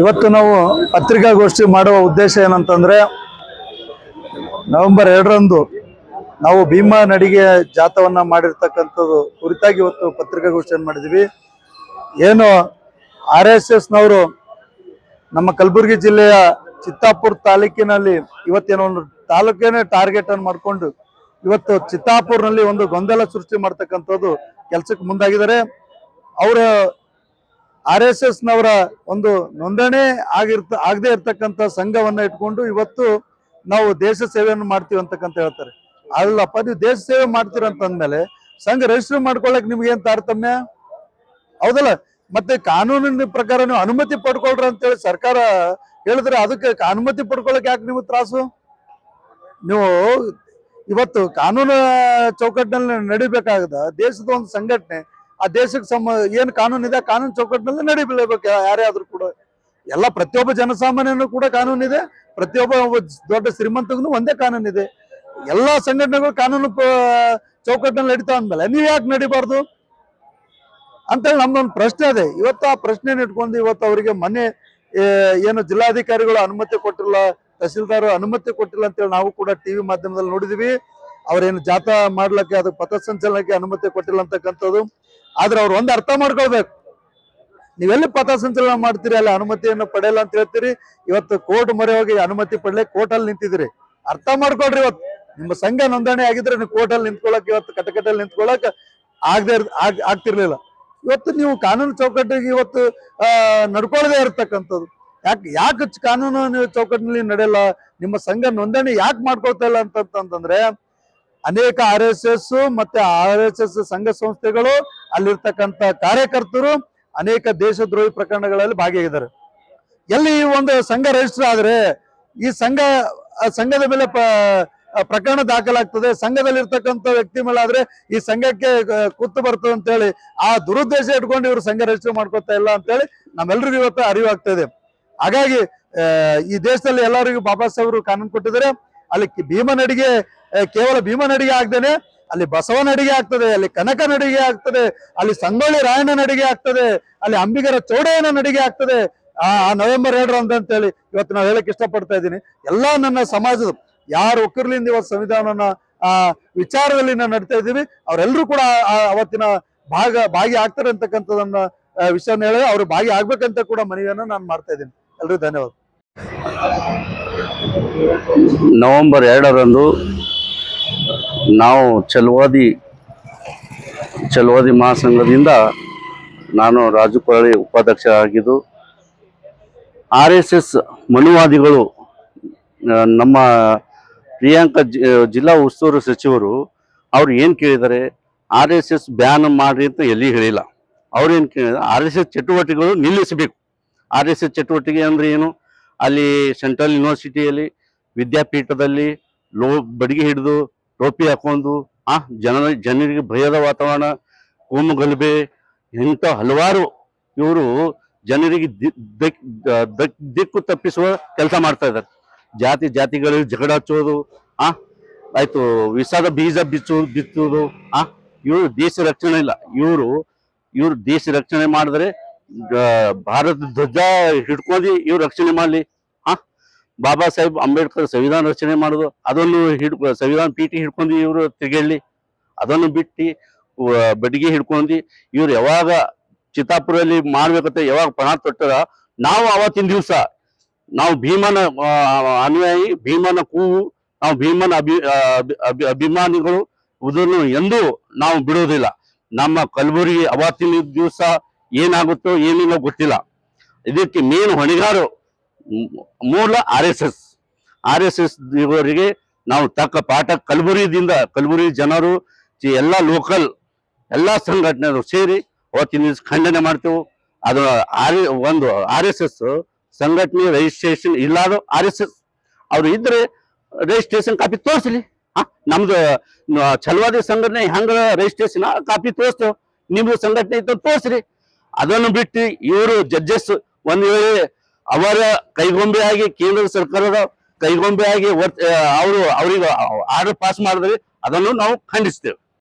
ಇವತ್ತು ನಾವು ಪತ್ರಿಕಾಗೋಷ್ಠಿ ಮಾಡುವ ಉದ್ದೇಶ ಏನಂತಂದ್ರೆ, ನವೆಂಬರ್ ಎರಡರಂದು ನಾವು ಭೀಮಾ ನಡಿಗೆ ಜಾತವನ್ನ ಮಾಡಿರ್ತಕ್ಕಂಥದ್ದು ಕುರಿತಾಗಿ ಇವತ್ತು ಪತ್ರಿಕಾಗೋಷ್ಠಿಯನ್ನು ಮಾಡಿದೀವಿ. ಏನು ಆರ್ ಎಸ್ ಎಸ್ನವರು ನಮ್ಮ ಕಲಬುರಗಿ ಜಿಲ್ಲೆಯ ಚಿತ್ತಾಪುರ ತಾಲೂಕಿನಲ್ಲಿ ಇವತ್ತೇನೋ ಒಂದು ತಾಲೂಕೇನೆ ಟಾರ್ಗೆಟ್ ಅನ್ನು ಮಾಡಿಕೊಂಡು ಇವತ್ತು ಚಿತ್ತಾಪುರ್ನಲ್ಲಿ ಒಂದು ಗೊಂದಲ ಸೃಷ್ಟಿ ಮಾಡ್ತಕ್ಕಂಥದ್ದು ಕೆಲಸಕ್ಕೆ ಮುಂದಾಗಿದ್ದಾರೆ. ಅವರ ಆರ್ ಎಸ್ ಎಸ್ ನವರ ಒಂದು ನೋಂದಣಿ ಆಗಿರ್ತ, ಆಗದೆ ಇರ್ತಕ್ಕಂಥ ಸಂಘವನ್ನ ಇಟ್ಕೊಂಡು ಇವತ್ತು ನಾವು ದೇಶ ಸೇವೆಯನ್ನು ಮಾಡ್ತೀವಿ ಅಂತಕ್ಕಂತ ಹೇಳ್ತಾರೆ. ಅಲ್ಲಪ್ಪ, ನೀವು ದೇಶ ಸೇವೆ ಮಾಡ್ತೀರ ಅಂತಂದ್ಮೇಲೆ ಸಂಘ ರಿಜಿಸ್ಟರ್ ಮಾಡ್ಕೊಳಕ್ ನಿಮ್ಗೆ ಏನ್ ತಾರತಮ್ಯ? ಹೌದಲ್ಲ, ಮತ್ತೆ ಕಾನೂನಿನ ಪ್ರಕಾರ ನೀವು ಅನುಮತಿ ಪಡ್ಕೊಳ್ರಿ ಅಂತೇಳಿ ಸರ್ಕಾರ ಹೇಳಿದ್ರೆ ಅದಕ್ಕೆ ಅನುಮತಿ ಪಡ್ಕೊಳಕ್ ಯಾಕೆ ನಿಮ್ಗೆ ತ್ರಾಸು? ನೀವು ಇವತ್ತು ಕಾನೂನು ಚೌಕಟ್ಟಿನಲ್ಲಿ ನಡಿಬೇಕಾಗದ ದೇಶದ ಒಂದು ಸಂಘಟನೆ ಆ ದೇಶಕ್ಕೆ ಸಮ ಏನ್ ಕಾನೂನು ಇದೆ, ಕಾನೂನು ಚೌಕಟ್ಟಿನಲ್ಲಿ ನಡಿಬೇಕು ಯಾರೇ ಆದ್ರೂ ಕೂಡ. ಎಲ್ಲ ಪ್ರತಿಯೊಬ್ಬ ಜನಸಾಮಾನ್ಯನೂ ಕೂಡ ಕಾನೂನು ಇದೆ, ಪ್ರತಿಯೊಬ್ಬ ದೊಡ್ಡ ಶ್ರೀಮಂತಗೂ ಒಂದೇ ಕಾನೂನು ಇದೆ. ಎಲ್ಲಾ ಸಂಘಟನೆಗಳು ಕಾನೂನು ಚೌಕಟ್ಟಿನಲ್ಲಿ ನಡೀತಾ ಅಂದ್ಮೇಲೆ ನೀವ್ ಯಾಕೆ ನಡಿಬಾರ್ದು? ಅಂತೇಳಿ ನಮ್ದೊಂದು ಪ್ರಶ್ನೆ ಇದೆ. ಇವತ್ತು ಆ ಪ್ರಶ್ನೆ ಇಟ್ಕೊಂಡು ಇವತ್ತು ಅವರಿಗೆ ಮನೆ ಏನು ಜಿಲ್ಲಾಧಿಕಾರಿಗಳು ಅನುಮತಿ ಕೊಟ್ಟಿಲ್ಲ, ತಹಸೀಲ್ದಾರ್ ಅನುಮತಿ ಕೊಟ್ಟಿಲ್ಲ ಅಂತೇಳಿ ನಾವು ಕೂಡ ಟಿವಿ ಮಾಧ್ಯಮದಲ್ಲಿ ನೋಡಿದೀವಿ. ಅವ್ರೇನು ಜಾಥಾ ಮಾಡ್ಲಿಕ್ಕೆ, ಅದು ಪಥಸಂಚಲನಕ್ಕೆ ಅನುಮತಿ ಕೊಟ್ಟಿಲ್ಲ ಅಂತಕ್ಕಂಥದ್ದು. ಆದ್ರೆ ಅವ್ರು ಒಂದು ಅರ್ಥ ಮಾಡ್ಕೊಳ್ಬೇಕು. ನೀವೆಲ್ಲಿ ಪಥಸಂಚಲನ ಮಾಡ್ತೀರಿ, ಅಲ್ಲಿ ಅನುಮತಿಯನ್ನು ಪಡೆಯಲ್ಲ ಅಂತ ಹೇಳ್ತೀರಿ. ಇವತ್ತು ಕೋರ್ಟ್ ಮೊರೆ ಹೋಗಿ ಅನುಮತಿ ಪಡ್ಲಿಕ್ಕೆ ಕೋರ್ಟ್ ಅಲ್ಲಿ ನಿಂತಿದ್ರಿ ಅರ್ಥ ಮಾಡ್ಕೊಳ್ರಿ ಇವತ್ತು. ನಿಮ್ಮ ಸಂಘ ನೋಂದಣಿ ಆಗಿದ್ರೆ ನೀವು ಕೋರ್ಟ್ ಅಲ್ಲಿ ನಿಂತ್ಕೊಳಕ್ ಇವತ್ತು ಕಟಕಟಲ್ಲಿ ನಿಂತ್ಕೊಳಕ್ ಆಗದೆ ಆಗ್ ಆಗ್ತಿರ್ಲಿಲ್ಲ. ಇವತ್ತು ನೀವು ಕಾನೂನು ಚೌಕಟ್ಟಿಗೆ ಇವತ್ತು ನಡ್ಕೊಳ್ಳದೆ ಇರತಕ್ಕಂಥದ್ದು. ಯಾಕೆ ಯಾಕೆ ಕಾನೂನು ಚೌಕಟ್ಟಿನಲ್ಲಿ ನಡೆಯಲ್ಲ? ನಿಮ್ಮ ಸಂಘ ನೋಂದಣಿ ಯಾಕೆ ಮಾಡ್ಕೊಳ್ತಾ ಇಲ್ಲ ಅಂತಂತಂದ್ರೆ ಅನೇಕ ಆರ್ ಎಸ್ ಎಸ್ ಮತ್ತೆ ಆರ್ ಎಸ್ ಎಸ್ ಸಂಘ ಸಂಸ್ಥೆಗಳು ಅಲ್ಲಿರ್ತಕ್ಕಂಥ ಕಾರ್ಯಕರ್ತರು ಅನೇಕ ದೇಶದ್ರೋಹಿ ಪ್ರಕರಣಗಳಲ್ಲಿ ಭಾಗಿಯಾಗಿದ್ದಾರೆ. ಎಲ್ಲಿ ಈ ಒಂದು ಸಂಘ ರಿಜಿಸ್ಟರ್ ಆದ್ರೆ ಈ ಸಂಘ ಸಂಘದ ಮೇಲೆ ಪ್ರಕರಣ ದಾಖಲಾಗ್ತದೆ. ಸಂಘದಲ್ಲಿ ಇರ್ತಕ್ಕಂಥ ವ್ಯಕ್ತಿ ಮೇಲೆ ಈ ಸಂಘಕ್ಕೆ ಕೂತು ಕುತ್ತು ಬರ್ತದೆ ಅಂತೇಳಿ ಆ ದುರುದ್ದೇಶ ಇಟ್ಕೊಂಡು ಇವರು ಸಂಘ ರಿಜಿಸ್ಟರ್ ಮಾಡ್ಕೊತಾ ಇಲ್ಲ ಅಂತೇಳಿ ನಮ್ಮೆಲ್ಲರಿಗೂ ಇವತ್ತು ಅರಿವಾಗ್ತಾ ಇದೆ. ಹಾಗಾಗಿ ಈ ದೇಶದಲ್ಲಿ ಎಲ್ಲರಿಗೂ ಬಾಬಾ ಸಾಹೇಬರು ಕಾನೂನು ಕೊಟ್ಟಿದ್ದಾರೆ. ಅಲ್ಲಿ ಕಿ- ಭೀಮ ನಡಿಗೆ ಆ, ಕೇವಲ ಭೀಮ ನಡಿಗೆ ಆಗ್ದೇನೆ, ಅಲ್ಲಿ ಬಸವ ನಡಿಗೆ ಆಗ್ತದೆ, ಅಲ್ಲಿ ಕನಕ ನಡಿಗೆ ಆಗ್ತದೆ, ಅಲ್ಲಿ ಸಂಗೊಳ್ಳಿ ರಾಯಣ್ಣ ನಡಿಗೆ ಆಗ್ತದೆ, ಅಲ್ಲಿ ಅಂಬಿಗರ ಚೌಡಯ್ಯನ ನಡಿಗೆ ಆಗ್ತದೆ. ಆ ನವೆಂಬರ್ ಅಂತ ಹೇಳಿ ಇವತ್ತು ನಾವು ಹೇಳಕ್ ಇಷ್ಟಪಡ್ತಾ ಇದ್ದೀನಿ. ಎಲ್ಲಾ ನನ್ನ ಸಮಾಜದ ಯಾರು ಒಕ್ಕರ್ಲಿಂದ ಇವತ್ತು ಸಂವಿಧಾನನ ಆ, ವಿಚಾರದಲ್ಲಿ ನಾವು ನಡ್ತಾ ಇದ್ದೀವಿ. ಅವರೆಲ್ಲರೂ ಕೂಡ ಅವತ್ತಿನ ಭಾಗ, ಭಾಗಿ ಆಗ್ತಾರೆ ಅಂತಕ್ಕಂಥದನ್ನ ವಿಷಯ ಹೇಳಿ ಅವ್ರು ಭಾಗಿ ಆಗ್ಬೇಕಂತ ಕೂಡ ಮನವಿಯನ್ನ ನಾನು ಮಾಡ್ತಾ ಇದ್ದೀನಿ. ಎಲ್ರಿಗೂ ಧನ್ಯವಾದ. ನವೆಂಬರ್ ಎರಡರಂದು ನಾವು ಚಲವಾದಿ ಚಲವಾದಿ ಮಹಾಸಂಘದಿಂದ ನಾನು ರಾಜು ಪರಳಿ ಉಪಾಧ್ಯಕ್ಷ ಆಗಿದ್ದು ಆರ್ ಎಸ್ ಎಸ್ ಮನುವಾದಿಗಳು ನಮ್ಮ ಪ್ರಿಯಾಂಕ ಜಿಲ್ಲಾ ಉಸ್ತುವಾರಿ ಸಚಿವರು, ಅವ್ರು ಏನು ಕೇಳಿದ್ದಾರೆ? ಆರ್ ಎಸ್ ಎಸ್ ಬ್ಯಾನ್ ಮಾಡಿ ಅಂತ ಎಲ್ಲಿ ಹೇಳಿಲ್ಲ. ಅವ್ರು ಏನು ಕೇಳಿದ್ರು ಆರ್ ಎಸ್ ಎಸ್ ಚಟುವಟಿಕೆಗಳು ನಿಲ್ಲಿಸಬೇಕು. ಆರ್ ಎಸ್ ಎಸ್ ಚಟುವಟಿಕೆ ಅಂದರೆ ಏನು? ಅಲ್ಲಿ ಸೆಂಟ್ರಲ್ ಯೂನಿವರ್ಸಿಟಿಯಲ್ಲಿ, ವಿದ್ಯಾಪೀಠದಲ್ಲಿ, ಲೋ, ಬಡಿಗೆ ಹಿಡಿದು ಟೋಪಿ ಹಾಕೊಂಡು, ಆ ಜನ ಜನರಿಗೆ ಭಯದ ವಾತಾವರಣ, ಕೋಮು ಗಲಭೆ ಇಂಥ ಹಲವಾರು ಇವರು ಜನರಿಗೆ ದಿಕ್- ದಿಕ್- ದಿಕ್ಕು ತಪ್ಪಿಸುವ ಕೆಲಸ ಮಾಡ್ತಾ ಇದ್ದಾರೆ. ಜಾತಿ ಜಾತಿಗಳಿಗೆ ಜಗಳ ಹಚ್ಚೋದು, ಆ, ಆಯ್ತು, ವಿಷದ ಬೀಜ ಬಿಚ್ಚು, ಬಿತ್ತುವುದು, ಆ, ಇವರು ದೇಶ ರಕ್ಷಣೆ ಇಲ್ಲ. ಇವರು ಇವರು ದೇಶ ರಕ್ಷಣೆ ಮಾಡಿದ್ರೆ ಭಾರತ ಧ್ವಜ ಹಿಡ್ಕೊಂಡು ಇವ್ರು ರಕ್ಷಣೆ ಮಾಡ್ಲಿ. ಬಾಬಾ ಸಾಹೇಬ್ ಅಂಬೇಡ್ಕರ್ ಸಂವಿಧಾನ ರಚನೆ ಮಾಡೋದು, ಅದನ್ನು ಹಿಡ್, ಸಂವಿಧಾನ ಪೀಠಿ ಹಿಡ್ಕೊಂಡು ಇವರು ತಿರುಗೇಳಿ ಅದನ್ನು ಬಿಟ್ಟು ಬಡ್ಗೆ ಹಿಡ್ಕೊಂಡು, ಇವ್ರು ಯಾವಾಗ ಚಿತ್ತಾಪುರಲ್ಲಿ ಮಾಡ್ಬೇಕಂತ ಯಾವಾಗ ಪಣ ತೊಟ್ಟರ, ನಾವು ಅವತ್ತಿನ ದಿವಸ, ನಾವು ಭೀಮನ ಅನುಯಾಯಿ, ಭೀಮನ ಕೂವು, ನಾವು ಭೀಮನ ಅಭಿ ಅಭಿ- ಅಭಿ- ಅಭಿಮಾನಿಗಳು, ಇದನ್ನು ಎಂದೂ ನಾವು ಬಿಡೋದಿಲ್ಲ ನಮ್ಮ ಕಲಬುರಗಿ ಅವತ್ತಿನ ದಿವಸ ಏನಾಗುತ್ತೋ ಏನಿಲ್ಲ ಗೊತ್ತಿಲ್ಲ. ಇದಕ್ಕೆ ಮೇನ್ ಹೊಣೆಗಾರು ಮೂಲ R S S. R S S ಇವರಿಗೆ ನಾವು ತಕ್ಕ ಪಾಠ ಕಲಬುರಗಿದಿಂದ, ಕಲಬುರಗಿ ಜನರು ಎಲ್ಲ ಲೋಕಲ್ ಎಲ್ಲ ಸಂಘಟನೆಗಳು ಸೇರಿ ಅವತ್ತಿನ ದಿವಸ ಖಂಡನೆ ಮಾಡ್ತೇವೆ. ಅದು ಆರ್ ಒಂದು ಆರ್ ಎಸ್ ಎಸ್ ಸಂಘಟನೆ ರಿಜಿಸ್ಟ್ರೇಷನ್ ಇಲ್ಲಾದ ಆರ್ ಎಸ್ ಎಸ್. ಅವ್ರು ಇದ್ರೆ ರಿಜಿಸ್ಟ್ರೇಷನ್ ಕಾಪಿ ತೋರಿಸ್ಲಿ. ಹಾ? ನಮ್ದು ಛಲವಾದಿ ಸಂಘಟನೆ ಹೆಂಗ ರಿಜಿಸ್ಟ್ರೇಷನ್ ಕಾಪಿ ತೋರಿಸ್ತೇವೆ. ನಿಮ್ದು ಸಂಘಟನೆ ಇತ್ತು ತೋರಿಸ್ರಿ. ಅದನ್ನು ಬಿಟ್ಟು ಇವರು ಜಡ್ಜಸ್ ಒಂದು ವೇಳೆ ಅವರ ಕೈಗೊಂಬೆಯಾಗಿ ಕೇಂದ್ರ ಸರ್ಕಾರದ ಕೈಗೊಂಬೆಯಾಗಿ ಅವರು ಅವರಿಗೆ ಆರ್ಡರ್ ಪಾಸ್ ಮಾಡಿದ್ರೆ ಅದನ್ನು ನಾವು ಖಂಡಿಸ್ತೇವೆ.